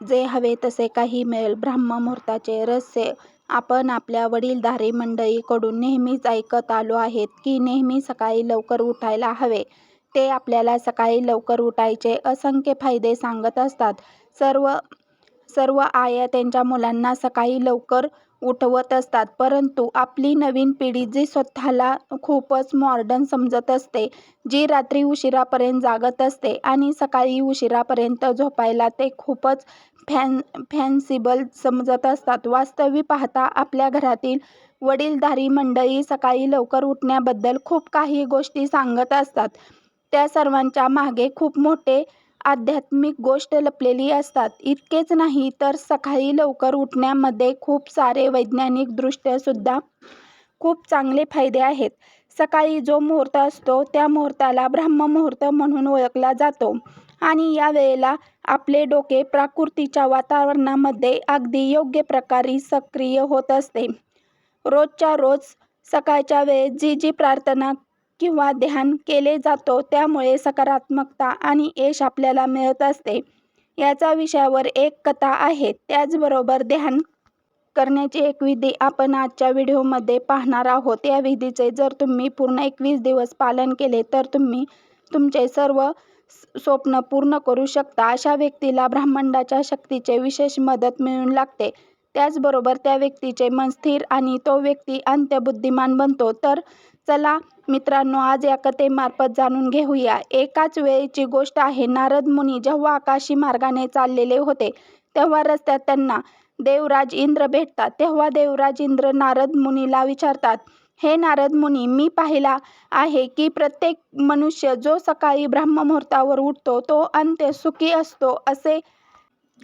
जे हवे तसे काही मिळेल ब्रह्ममुहूर्ताचे रहस्य आपण आपल्या वडीलधारी मंडळीकडून नेहमीच ऐकत आलो आहेत की नेहमी सकाळी लवकर उठायला हवे. ते आपल्याला सकाळी लवकर उठायचे असंख्य फायदे सांगत असतात. सर्व सर्व आया त्यांच्या मुलांना सकाळी लवकर उठवत असतात. परंतु आपली नवीन पिढी जी स्वतःला खूपच मॉडर्न समजत असते, जी रात्री उशिरापर्यंत जागत असते आणि सकाळी उशिरापर्यंत झोपायला ते खूपच फॅन फॅन्सिबल समजत असतात. वास्तविक पाहता आपल्या घरातील वडीलधारी मंडळी सकाळी लवकर उठण्याबद्दल खूप काही गोष्टी सांगत असतात. त्या सर्वांच्या मागे खूप मोठे आध्यात्मिक गोष्ट लपलेली असतात इतकेच नाही तर सकाळी लवकर उठण्यामध्ये खूप सारे वैज्ञानिकदृष्ट्यासुद्धा खूप चांगले फायदे आहेत. सकाळी जो मुहूर्त असतो त्या मुहूर्ताला ब्रह्ममुहूर्त म्हणून ओळखला जातो आणि या वेळेला आपले डोके प्राकृतीच्या वातावरणामध्ये अगदी योग्य प्रकारे सक्रिय होत असते. रोजच्या रोज सकाळच्या वेळेत जी जी प्रार्थना किंवा ध्यान केले जातो त्यामुळे सकारात्मकता आणि यश आपल्याला मिळत असते. याचा विषयावर एक कथा आहे. त्याचबरोबर ध्यान करण्याची एक विधी आपण आजच्या व्हिडिओमध्ये पाहणार आहोत. या विधीचे जर तुम्ही पूर्ण एकवीस दिवस पालन केले तर तुम्ही तुमचे सर्व स्वप्न पूर्ण करू शकता. अशा व्यक्तीला ब्रह्मांडाच्या शक्तीचे विशेष मदत मिळून लागते. त्याचबरोबर त्या व्यक्तीचे मन स्थिर आणि तो व्यक्ती अंत्यबुद्धिमान बनतो. तर चला मित्रांनो आज या कथेमार्फत जाणून घेऊया. एकाच वेळेची गोष्ट आहे. नारद मुनी जेव्हा आकाशी मार्गाने चाललेले होते तेव्हा रस्त्यात त्यांना देवराज इंद्र भेटतात. तेव्हा देवराज इंद्र नारद मुनीला विचारतात, हे नारद मुनी, मी पाहिला आहे की प्रत्येक मनुष्य जो सकाळी ब्रह्ममुहूर्तावर उठतो तो अंत्य सुखी असतो. असे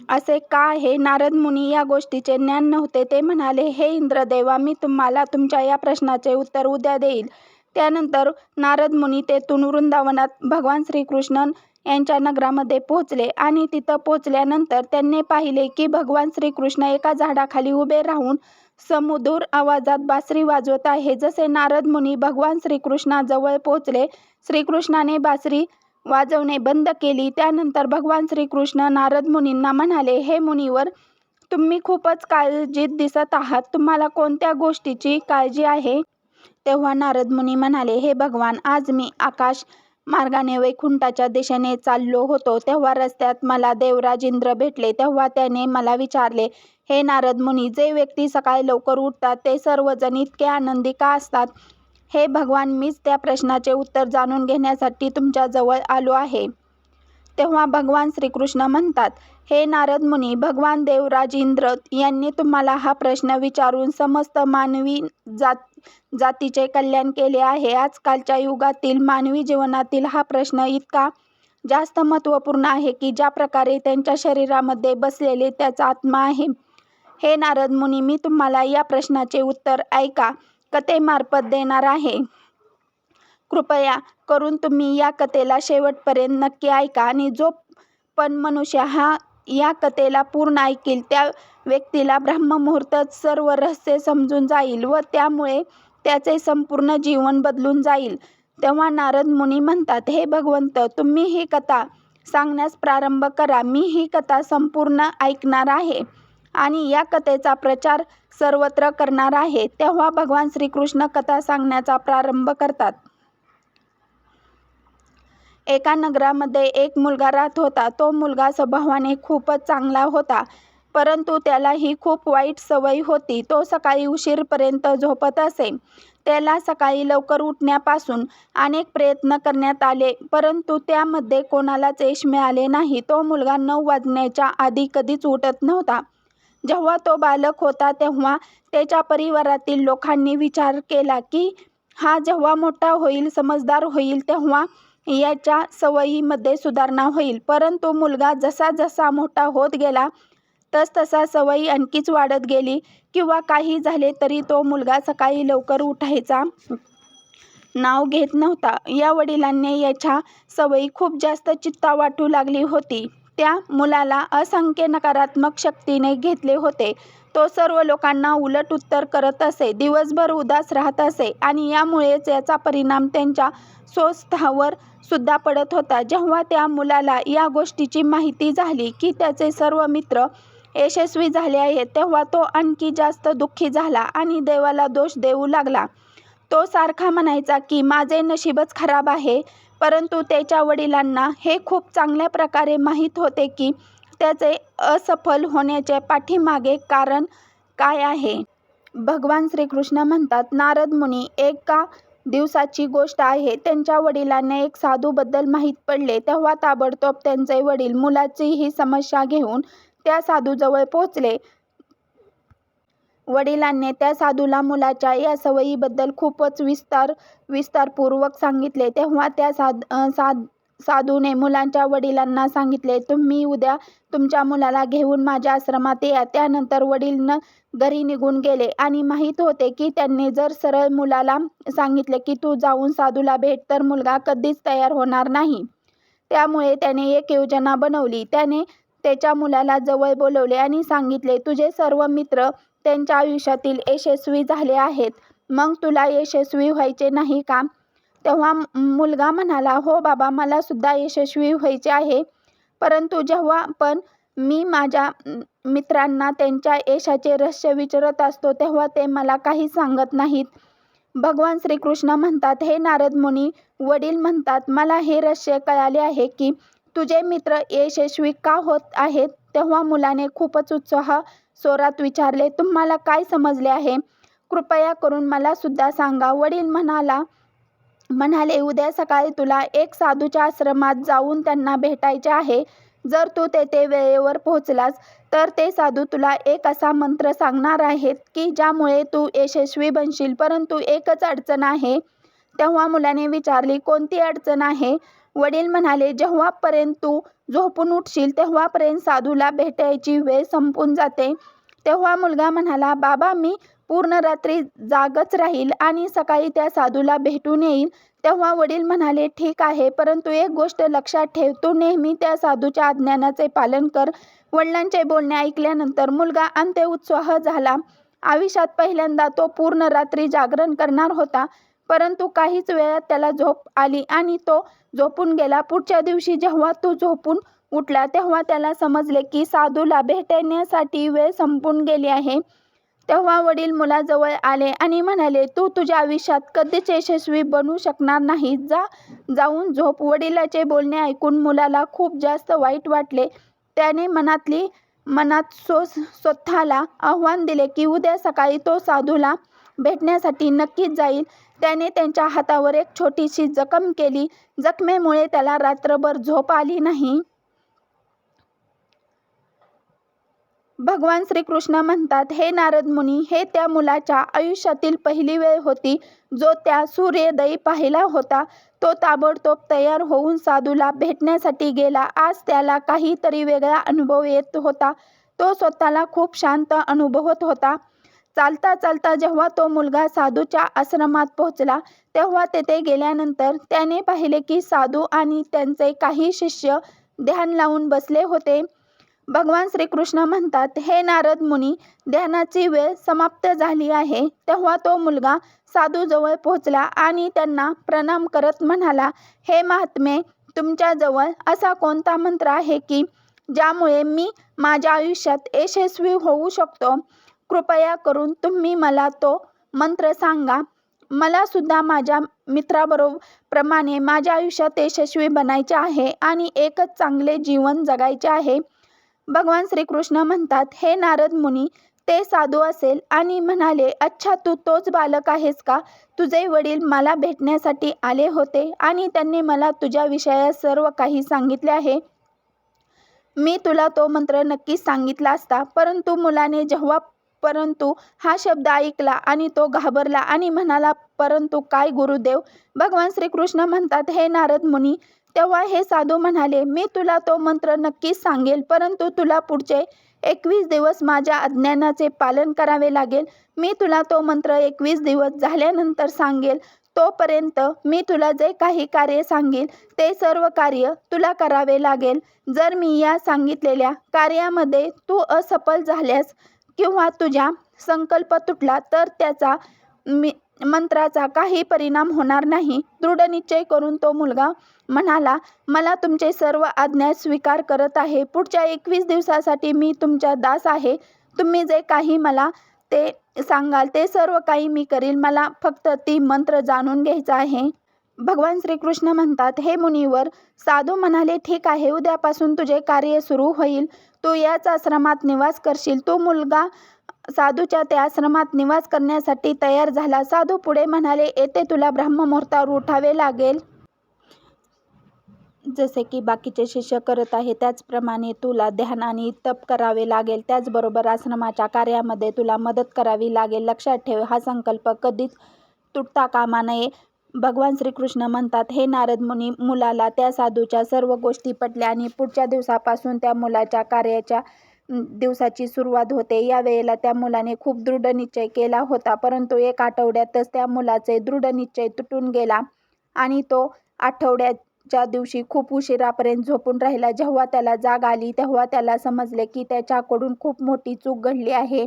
असे का आहे? नारद मुनी या गोष्टीचे ज्ञान नव्हते. ते म्हणाले, हे इंद्रदेवा, मी तुम्हाला तुमच्या या प्रश्नाचे उत्तर उद्या देईल त्यानंतर नारद मुनी तेथून वृंदावनात भगवान श्रीकृष्ण यांच्या नगरामध्ये पोहोचले आणि तिथं पोहोचल्यानंतर त्यांनी पाहिले की भगवान श्रीकृष्ण एका झाडाखाली उभे राहून समुदूर आवाजात बासरी वाजवत आहे जसे नारद मुनी भगवान श्रीकृष्णाजवळ पोहोचले, श्रीकृष्णाने बासरी वाजवणे बंद केली. त्यानंतर भगवान श्रीकृष्ण नारद मुनींना म्हणाले, हे मुनीवर, तुम्ही खूपच काळजीत दिसत आहात. तुम्हाला कोणत्या गोष्टीची काळजी आहे? तेव्हा नारद मुनी म्हणाले, हे भगवान, आज मी आकाश मार्गाने वैकुंठाच्या दिशेने चाललो होतो तेव्हा रस्त्यात मला देवराज इंद्र भेटले. तेव्हा त्याने मला विचारले, हे नारद मुनी, जे व्यक्ती सकाळी लवकर उठतात ते सर्वजण इतके आनंदी का असतात? हे भगवान, मीच त्या प्रश्नाचे उत्तर जाणून घेण्यासाठी तुमच्याजवळ आलो आहे. तेव्हा भगवान श्रीकृष्ण म्हणतात, हे नारद मुनी, भगवान देवराज इंद्र यांनी तुम्हाला हा प्रश्न विचारून समस्त मानवी जात जातीचे कल्याण केले आहे. आजकालच्या युगातील मानवी जीवनातील हा प्रश्न इतका जास्त महत्त्वपूर्ण आहे की ज्या प्रकारे त्यांच्या शरीरामध्ये बसलेले त्याचा आत्मा आहे. हे नारद मुनी, मी तुम्हाला या प्रश्नाचे उत्तर ऐका कथेमार्फत देणार आहे. कृपया करून तुम्ही या कथेला शेवटपर्यंत नक्की ऐका आणि जो पण मनुष्य या कथेला पूर्ण ऐकील त्या व्यक्तीला ब्रह्ममुहूर्तात सर्व रहस्य समजून जाईल व त्यामुळे त्याचे संपूर्ण जीवन बदलून जाईल. तेव्हा नारद मुनी म्हणतात, हे भगवंत, तुम्ही ही कथा सांगण्यास प्रारंभ करा. मी ही कथा संपूर्ण ऐकणार आहे आणि या कथेचा प्रचार सर्वत्र करणार आहे. तेव्हा भगवान श्रीकृष्ण कथा सांगण्याचा प्रारंभ करतात. एका नगरामध्ये एक मुलगा राहत होता. तो मुलगा स्वभावाने खूपच चांगला होता, परंतु त्याला ही खूप वाईट सवय होती. तो सकाळी उशीरपर्यंत झोपत असे. त्याला सकाळी लवकर उठण्यापासून अनेक प्रयत्न करण्यात आले, परंतु त्यामध्ये कोणालाच यश मिळाले नाही. तो मुलगा नऊ वाजण्याच्या आधी कधीच उठत नव्हता. जेव्हा तो बालक होता तेव्हा त्याच्या परिवारातील लोकांनी विचार केला की हा जेव्हा मोठा होईल, समजदार होईल तेव्हा याच्या सवयीमध्ये सुधारणा होईल. परंतु मुलगा जसा जसा मोठा होत गेला तसतशा सवयी आणखीच वाढत गेली किंवा काही झाले तरी तो मुलगा सकाळी लवकर उठायचा नाव घेत नव्हता. या वडिलांनी याच्या सवयी खूप जास्त चित्ता वाटू लागली होती. त्या मुलाला असंख्य नकारात्मक शक्तीने घेतले होते. तो सर्व लोकांना उलट उत्तर करत असे दिवसभर उदास राहत असे आणि यामुळेच याचा परिणाम त्यांच्या स्वस्थावर सुद्धा पडत होता. जेव्हा त्या मुलाला या गोष्टीची माहिती झाली की त्याचे सर्व मित्र यशस्वी झाले आहेत तेव्हा तो आणखी जास्त दुःखी झाला आणि देवाला दोष देऊ लागला. तो सारखा म्हणायचा की माझे नशीबच खराब आहे. परंतु त्याच्या वडिलांना हे खूप चांगल्या प्रकारे माहीत होते की त्याचे असफल होण्याचे पाठीमागे कारण काय आहे. भगवान श्रीकृष्ण म्हणतात नारद मुनी एका दिवसाची गोष्ट आहे. त्यांच्या वडिलांना एक साधूबद्दल माहीत पडले. तेव्हा ताबडतोब त्यांचे वडील मुलाची ही समस्या घेऊन त्या साधूजवळ पोहोचले. वडिलांनी त्या साधूला मुलाच्या या सवयीबद्दल खूपच विस्तार विस्तारपूर्वक सांगितले. तेव्हा त्या साध साध साधूने मुलांच्या वडिलांना सांगितले तुम्ही उद्या तुमच्या मुलाला घेऊन माझ्या आश्रमात या. त्यानंतर वडील न घरी निघून गेले आणि माहीत होते की त्यांनी जर सरळ मुलाला सांगितले की तू जाऊन साधूला भेट तर मुलगा कधीच तयार होणार नाही. त्यामुळे त्याने एक योजना बनवली. त्याने त्याच्या मुलाला जवळ बोलवले आणि सांगितले तुझे सर्व मित्र त्यांच्या आयुष्यातील यशस्वी झाले आहेत. मग तुला यशस्वी व्हायचे नाही का? तेव्हा मुलगा म्हणाला हो बाबा मला सुद्धा यशस्वी व्हायचे आहे. परंतु जेव्हा पण मी माझ्या मित्रांना त्यांच्या यशाचे रहस्य विचारत असतो तेव्हा ते मला काही सांगत नाहीत. भगवान श्रीकृष्ण म्हणतात हे नारद मुनी वडील म्हणतात मला हे रहस्य कळाले आहे की तुझे मित्र यशस्वी का होत आहेत? तेव्हा मुलाने खूपच उत्साह स्वरात विचारले तुम्हाला काय समजले आहे? कृपया करून मला सुद्धा सांगा. वडील म्हणाला म्हणाले उद्या सकाळी तुला एक साधूच्या आश्रमात जाऊन त्यांना भेटायचे आहे. जर तू तेथे वेळेवर पोहोचलास तर ते साधू तुला एक असा मंत्र सांगणार आहेत की ज्यामुळे तू यशस्वी बनशील. परंतु एकच अडचण आहे. तेव्हा मुलाने विचारली कोणती अडचण आहे? वडील म्हणाले जेव्हापर्यंत तू झोपून उठशील तेव्हापर्यंत साधूला भेटायची वेळ संपून जाते. तेव्हा मुलगा म्हणाला बाबा मी पूर्ण रात्री जागच राहील आणि सकाळी त्या साधूला भेटून येईल तेव्हा वडील म्हणाले ठीक आहे परंतु एक गोष्ट लक्षात ठेव तू नेहमी त्या साधूच्या आज्ञानाचे पालन कर. वडिलांचे बोलणे ऐकल्यानंतर मुलगा अंत्य उत्साह झाला. आयुष्यात पहिल्यांदा तो पूर्ण रात्री जागरण करणार होता. परंतु काहीच वेळात त्याला झोप आली आणि तो झोपून गेला. पुढच्या दिवशी जेव्हा तो झोपून उठला तेव्हा त्याला समजले की साधूला भेटण्यासाठी वेळ संपून गेली आहे. तेव्हा वडील मुलाजवळ आले आणि म्हणाले तू तुझ्या आयुष्यात कधीच यशस्वी बनू शकणार नाही. जा जाऊन झोप. वडिलाचे बोलणे ऐकून मुलाला खूप जास्त वाईट वाटले. त्याने मनातली मनात सो स्वतःला आव्हान दिले की उद्या सकाळी तो साधूला भेटण्यासाठी नक्कीच जाईल. त्याने त्यांच्या हातावर एक छोटीशी जखम केली. जखमेमुळे त्याला रात्रभर झोप आली नाही. भगवान श्रीकृष्ण म्हणतात हे नारद मुनी हे त्या मुलाच्या आयुष्यातील पहिली वेळ होती. जो त्या सूर्योदयी पाहिला होता. तो ताबडतोब तयार होऊन साधूला भेटण्यासाठी गेला. आज त्याला काहीतरी वेगळा अनुभव येत होता. तो स्वतःला खूप शांत अनुभवत होता. चालता चालता जेव्हा तो मुलगा साधूच्या आश्रमात पोहोचला तेव्हा तेथे गेल्यानंतर त्याने पाहिले की साधू आणि त्यांचे काही शिष्य ध्यान लावून बसले होते. भगवान श्रीकृष्ण म्हणतात हे नारद मुनी ध्यानाची वेळ समाप्त झाली आहे. तेव्हा तो मुलगा साधूजवळ पोहोचला आणि त्यांना प्रणाम करत म्हणाला हे महात्मे तुमच्याजवळ असा कोणता मंत्र आहे की ज्यामुळे मी माझ्या आयुष्यात यशस्वी होऊ शकतो? कृपया करून तुम्ही मला तो मंत्र सांगा. मला सुद्धा माझ्या मित्राबरोबर प्रमाणे माझ्या आयुष्यात यशस्वी बनायचे आहे आणि एकच चांगले जीवन जगायचे आहे. भगवान श्रीकृष्ण म्हणतात हे नारद मुनी ते साधू असेल आणि म्हणाले अच्छा तू तोच बालक आहेस का? तुझे वडील मला भेटण्यासाठी आले होते आणि त्यांनी मला तुझ्या विषयात सर्व काही सांगितले आहे. मी तुला तो मंत्र नक्कीच सांगितला असता परंतु मुलाने जेव्हा परंतु हा शब्द ऐकला आणि तो घाबरला आणि म्हणाला परंतु काय गुरुदेव? भगवान श्रीकृष्ण म्हणतात हे नारद मुनी तेव्हा हे साधू म्हणाले मी तुला तो मंत्र नक्कीच सांगेल परंतु तुला पुढचे एकवीस दिवस माझ्या अज्ञानाचे पालन करावे लागेल. मी तुला तो मंत्र एकवीस दिवस झाल्यानंतर सांगेल. तोपर्यंत मी तुला जे काही कार्य सांगेल ते सर्व कार्य तुला करावे लागेल. जर मी या सांगितलेल्या कार्यामध्ये तू असफल झाल्यास किंवा तुझा संकल्प तुटला तर त्याचा मी मंत्राचा काही परिणाम होणार नाही. दृढनिश्चय करून तो मुलगा म्हणाला मला तुमचे सर्व आज्ञा स्वीकार करत आहे. पुढच्या एकवीस दिवसासाठी मी तुमचा दास आहे. तुम्ही जे काही मला ते सांगाल ते सर्व काही मी करील. मला फक्त ती मंत्र जाणून घ्यायचा आहे. भगवान श्रीकृष्ण म्हणतात हे मुनीवर साधू म्हणाले ठीक आहे उद्यापासून तुझे कार्य सुरू होईल. तू याच आश्रमात निवास करशील. तो मुलगा साधूच्या त्या आश्रमात निवास करण्यासाठी तयार झाला. साधू पुढे म्हणाले येथे तुला ब्रह्ममुहूर्तावर उठावे लागेल. जसे की बाकीचे शिष्य करत आहे त्याचप्रमाणे तुला ध्यान आणि तप करावे लागेल. त्याचबरोबर आश्रमाच्या कार्यामध्ये तुला मदत करावी लागेल. लक्षात ठेव हा संकल्प कधीच तुटता कामा नये. भगवान श्रीकृष्ण म्हणतात हे नारद मुनी मुलाला त्या साधूच्या सर्व गोष्टी पटल्या आणि पुढच्या दिवसापासून त्या मुलाच्या कार्याच्या दिवसाची सुरुवात होते. या वेळेला त्या मुलाने खूप दृढ निश्चय केला होता परंतु एक आठवड्यातच त्या मुलाचे दृढ निश्चय तुटून गेला आणि तो आठवड्याच्या दिवशी खूप उशिरापर्यंत झोपून राहिला. जेव्हा त्याला जाग आली तेव्हा त्याला समजले की त्याच्याकडून खूप मोठी चूक घडली आहे.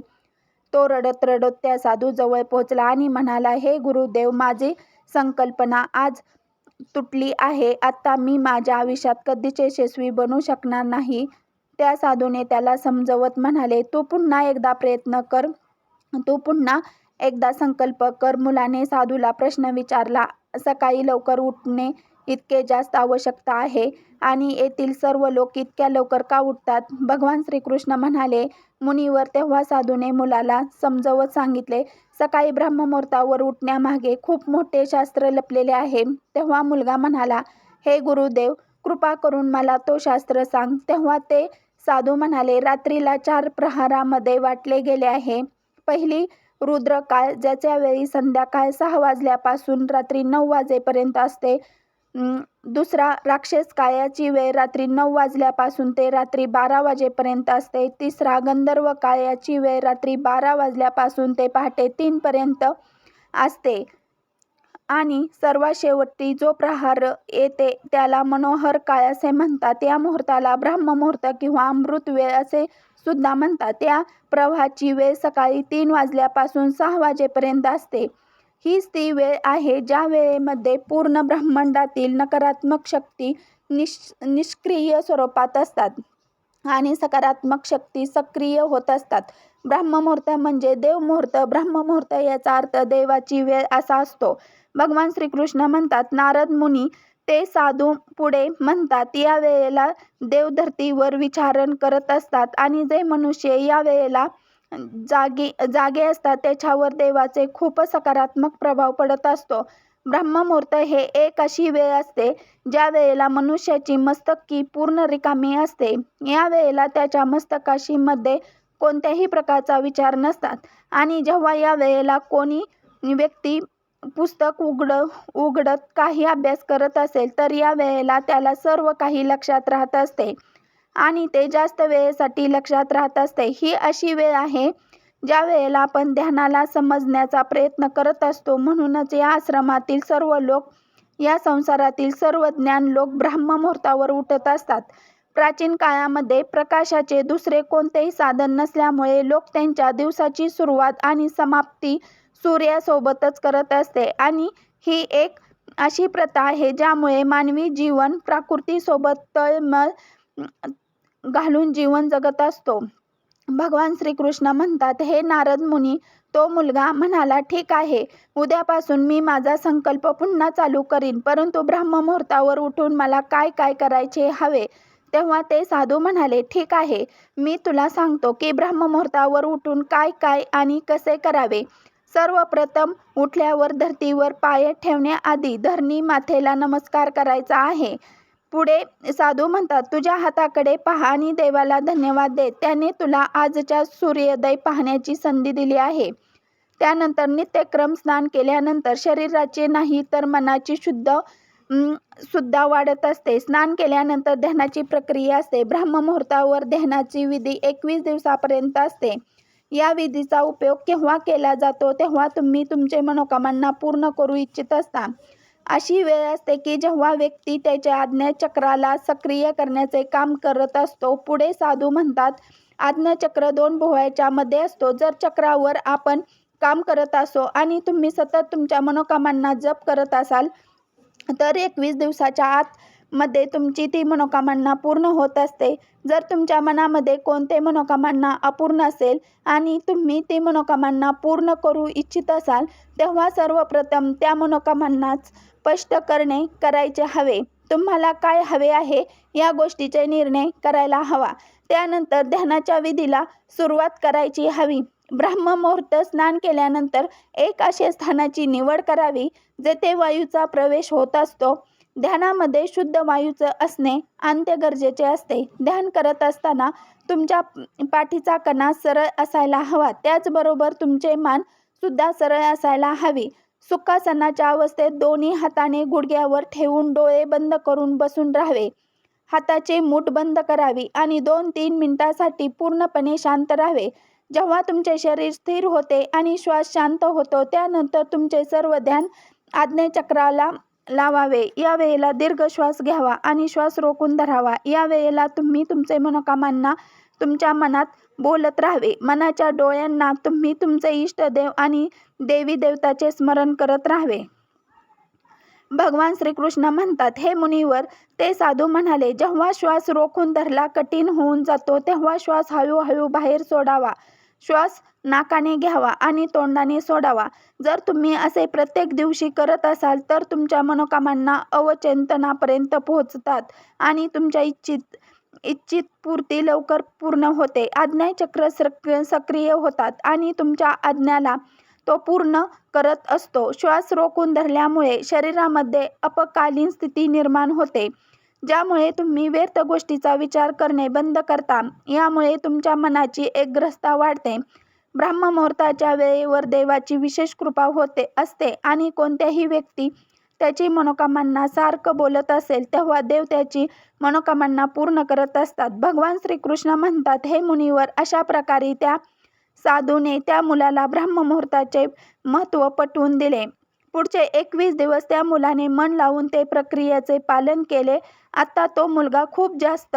तो रडत रडत त्या साधूजवळ पोहोचला आणि म्हणाला हे गुरुदेव माझे संकल्पना आज तुटली आहे. आता मी माझ्या आयुष्यात कधीच यशस्वी बनू शकणार नाही. त्या साधूने त्याला समजवत म्हणाले तू पुन्हा एकदा प्रयत्न कर. तू पुन्हा एकदा संकल्प कर. मुलाने साधूला प्रश्न विचारला. सकाळी लवकर उठणे इतके जास्त आवश्यकता आहे. आणि येथील सर्व लोक इतक्या लवकर का उठतात? भगवान श्रीकृष्ण म्हणाले मुनीवर तेव्हा साधूने मुलाला समजवत सांगितले सकाळी ब्रह्ममुहूर्तावर उठण्यामागे खूप मोठे शास्त्र लपलेले आहे. तेव्हा मुलगा म्हणाला हे गुरुदेव कृपा करून मला तो शास्त्र सांग. तेव्हा ते साधू म्हणाले रात्रीला चार प्रहारामध्ये वाटले गेले आहे. पहिली रुद्रकाळ ज्याच्या वेळी संध्याकाळ सहा वाजल्यापासून रात्री नऊ वाजेपर्यंत असते दुसरा राक्षस कायाची वेळ रात्री नऊ वाजल्यापासून ते रात्री बारा वाजेपर्यंत असते. तिसरा गंधर्व कायाची वेळ रात्री बारा वाजल्यापासून ते पहाटे तीनपर्यंत असते. आणि सर्वात शेवटी जो प्रहार येते त्याला मनोहर काळ असे म्हणतात. या मुहूर्ताला ब्रह्ममुहूर्त किंवा अमृत वेळ असे सुद्धा म्हणतात. त्या प्रवाहाची वेळ सकाळी तीन वाजल्यापासून सहा वाजेपर्यंत असते. हीच ती वेळ आहे ज्या वेळेमध्ये पूर्ण ब्रह्मांडातील नकारात्मक शक्ती निश निष्क्रिय स्वरूपात असतात आणि सकारात्मक शक्ती सक्रिय होत असतात. ब्रह्ममुहूर्त म्हणजे देवमुहूर्त. ब्रह्ममुहूर्त याचा अर्थ देवाची वेळ असा असतो. भगवान श्रीकृष्ण म्हणतात नारद मुनी ते साधू पुढे म्हणतात या वेळेला देवधरतीवर विचारण करत असतात आणि जे मनुष्य या वेळेला जागे जागे असतात त्याच्यावर देवाचे खूप सकारात्मक प्रभाव पडत असतो. ब्रह्ममुहूर्त हे एक अशी वेळ असते ज्या वेळेला मनुष्याची मस्तकी पूर्ण रिकामी असते. या वेळेला त्याच्या मस्तकाशी मध्ये कोणत्याही प्रकारचा विचार नसतात. आणि जेव्हा या वेळेला कोणी व्यक्ती पुस्तक उघड उघडत काही अभ्यास करत असेल तर या वेळेला त्याला सर्व काही लक्षात राहत असते. आणि ते जास्त वेळेसाठी लक्षात राहत असते. ही अशी वेळ आहे ज्या वेळेला आपण ध्यानाला समजण्याचा प्रयत्न करत असतो. म्हणूनच या आश्रमातील सर्व लोक या संसारातील सर्व ज्ञान लोक ब्रह्ममुहूर्तावर उठत असतात. प्राचीन काळामध्ये प्रकाशाचे दुसरे कोणतेही साधन नसल्यामुळे लोक त्यांच्या दिवसाची सुरुवात आणि समाप्ती सूर्यासोबतच करत असते. आणि ही एक अशी प्रथा आहे ज्यामुळे मानवी जीवन प्रकृतीसोबत तळमळ घालून जीवन जगत असतो. भगवान श्रीकृष्ण म्हणतात हे नारद मुनी तो मुलगा म्हणाला ठीक आहे उद्यापासून मी माझा संकल्प पुन्हा चालू करीन. परंतु ब्रह्ममुहूर्तावर उठून मला काय काय करायचे हवे? तेव्हा ते साधू म्हणाले ठीक आहे मी तुला सांगतो की ब्रह्ममुहूर्तावर उठून काय काय आणि कसे करावे. सर्वप्रथम उठल्यावर धरतीवर पाय ठेवण्याआधी धरणी माथेला नमस्कार करायचा आहे. पुढे साधू म्हणतात तुझ्या हाताकडे पहा आणि देवाला धन्यवाद दे. त्याने तुला आजच्या सूर्योदय पाहण्याची संधी दिली आहे. त्यानंतर नित्यक्रम स्नान केल्यानंतर शरीराचे नाही तर मनाची शुद्ध सुद्धा वाढत असते. स्नान केल्यानंतर ध्यानाची प्रक्रिया असते. ब्रह्ममुहूर्तावर ध्यानाची विधी एकवीस दिवसापर्यंत असते. या विधीचा उपयोग केव्हा केला जातो तेव्हा तुम्ही तुमचे मनोकामना पूर्ण करू इच्छित असता. अशी वेळ असते की जेव्हा व्यक्ती त्याच्या आज्ञाचक्राला सक्रिय करण्याचे काम करत असतो पुढे साधू म्हणतात आज्ञाचक्र दोन भोवयाच्या मध्ये असतो. जर चक्रावर आपण काम करत असो आणि तुम्ही सतत तुमच्या मनोकामांना जप करत असाल तर एकवीस दिवसाच्या आत मध्ये तुमची ती मनोकामना पूर्ण होत असते. जर तुमच्या मनामध्ये कोणते मनोकामना अपूर्ण असेल आणि तुम्ही ती मनोकामना पूर्ण करू इच्छित असाल तेव्हा सर्वप्रथम त्या मनोकामनाच स्पष्ट करणे करायचे हवे. तुम्हाला काय हवे आहे या गोष्टीचे निर्णय करायला हवा. त्यानंतर ध्यानाच्या विधीला सुरुवात करायची हवी. ब्राह्ममुहूर्त स्नान केल्यानंतर एक अशा स्थानाची निवड करावी जेथे वायूचा प्रवेश होत असतो. ध्यानामध्ये शुद्ध वायूचं असणे अंत्य गरजेचे असते. ध्यान करत असताना तुमच्या पाठीचा कणा सरळ असायला हवा. त्याचबरोबर तुमचे मान सुद्धा सरळ असायला हवी. सुखासनाच्या अवस्थेत दोन्ही हाताने गुडघ्यावर ठेवून डोळे बंद करून बसून राहावे. हाताचे मूठ बंद करावी आणि दोन तीन मिनिटासाठी पूर्णपणे शांत राहावे. जेव्हा तुमचे शरीर स्थिर होते आणि श्वास शांत होतो त्यानंतर तुमचे सर्व ध्यान आज्ञाचक्राला लावावे. या वेळेला दीर्घ श्वास घ्यावा आणि श्वास रोखून धरावा. या वेळेला तुम्ही तुमचे मनोकामांना तुमच्या मनात बोलत राहावे. मनाच्या डोळ्यांना तुम्ही तुमचे इष्टदेव आणि देवी देवताचे स्मरण करत राहावे. भगवान श्रीकृष्ण म्हणतात हे मुनीवर ते साधू म्हणाले जेव्हा श्वास रोखून धरला कठीण होऊन जातो तेव्हा श्वास हळूहळू बाहेर सोडावा. श्वास नाकाने घ्यावा आणि तोंडाने सोडावा. जर तुम्ही असे प्रत्येक दिवशी करत असाल तर तुमच्या मनोकामांना अवचेतनापर्यंत पोहोचतात आणि तुमच्या इच्छित इच्छित पूर्ती लवकर पूर्ण होते. आज्ञाचक्र सक्रिय होतात आणि तुमच्या आज्ञाला तो पूर्ण करत असतो. श्वास रोखून धरल्यामुळे शरीरामध्ये अपकालीन स्थिती निर्माण होते ज्यामुळे तुम्ही व्यर्थ गोष्टीचा विचार करणे बंद करता. यामुळे तुमच्या मनाची एकग्रस्ता वाढते. ब्राह्ममुहूर्ताच्या वेळेवर देवाची विशेष कृपा होते असते आणि कोणत्याही व्यक्ती त्याची मनोकामना सारखं बोलत असेल तेव्हा देव त्याची मनोकामना पूर्ण करत असतात. भगवान श्रीकृष्ण म्हणतात हे मुनीवर अशा प्रकारे त्या साधूने त्या मुलाला ब्राह्ममुहूर्ताचे महत्त्व पटवून दिले. पुढचे एकवीस दिवस त्या मुलाने मन लावून ते प्रक्रियेचे पालन केले. आता तो मुलगा खूप जास्त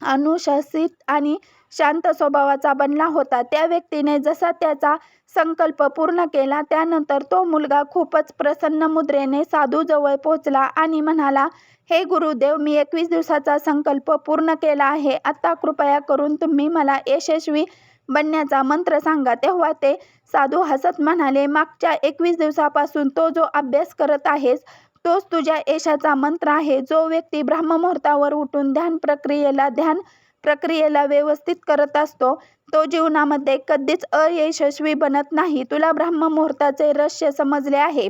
अनुशासित आणि शांत स्वभावाचा बनला होता. त्या व्यक्तीने जसा त्याचा संकल्प पूर्ण केला त्यानंतर तो मुलगा खूपच प्रसन्न मुद्रेने साधूजवळ पोचला आणि म्हणाला हे गुरुदेव मी एकवीस दिवसाचा संकल्प पूर्ण केला आहे. आता कृपया करून तुम्ही मला यशस्वी बनण्याचा मंत्र सांगा. तेव्हा ते साधू हसत म्हणाले मागच्या एकवीस दिवसापासून तो जो अभ्यास करत आहेस तोच तुझ्या यशाचा मंत्र आहे. जो व्यक्ती ब्राह्ममुहूर्तावर उठून ध्यान प्रक्रियेला ध्यान प्रक्रियेला व्यवस्थित करत असतो. तो जीवनामध्ये कधीच अयशस्वी बनत नाही. तुला ब्राह्ममुहूर्ताचे रहस्य समजले आहे.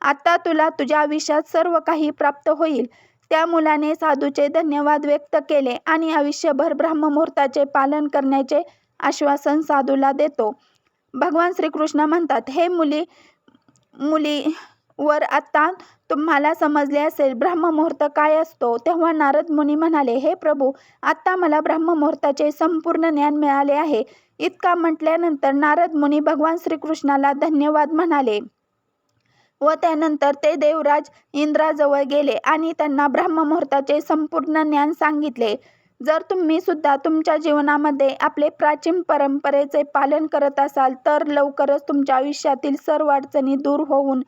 आता तुला तुझ्या आयुष्यात सर्व काही प्राप्त होईल. त्या मुलाने साधूचे धन्यवाद व्यक्त केले आणि आयुष्यभर ब्राह्ममुहूर्ताचे पालन करण्याचे आश्वासन साधूला देतो. भगवान श्रीकृष्ण म्हणतात हे मुली मुली वर आता तुम्हाला समजले असेल ब्रह्ममुहूर्त काय असतो? तेव्हा नारद मुनी म्हणाले हे प्रभू आता मला ब्रह्ममुहूर्ताचे संपूर्ण ज्ञान मिळाले आहे. इतका म्हटल्यानंतर नारद मुनी भगवान श्रीकृष्णाला धन्यवाद म्हणाले. व त्यानंतर ते देवराज इंद्राजवळ गेले आणि त्यांना ब्रह्ममुहूर्ताचे संपूर्ण ज्ञान सांगितले. जर तुम्ही सुद्धा तुमच्या जीवनामध्ये आपले प्राचीन परंपरेचे पालन करत असाल तर लवकरच तुमच्या आयुष्यातील सर्व अडचणी दूर होऊन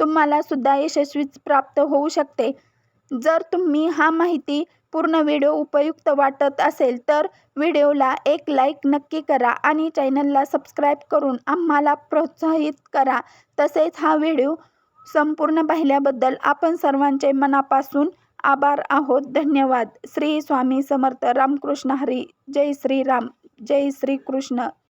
तुम्हाला सुद्धा यशस्वीच प्राप्त होऊ शकते. जर तुम्ही हा माहिती पूर्ण व्हिडिओ उपयुक्त वाटत असेल तर व्हिडिओला एक लाईक नक्की करा आणि चॅनलला सबस्क्राईब करून आम्हाला प्रोत्साहित करा. तसेच हा व्हिडिओ संपूर्ण पाहिल्याबद्दल आपण सर्वांचे मनापासून आभार आहोत. धन्यवाद. श्री स्वामी समर्थ. रामकृष्ण हरी. जय श्रीराम. जय श्री कृष्ण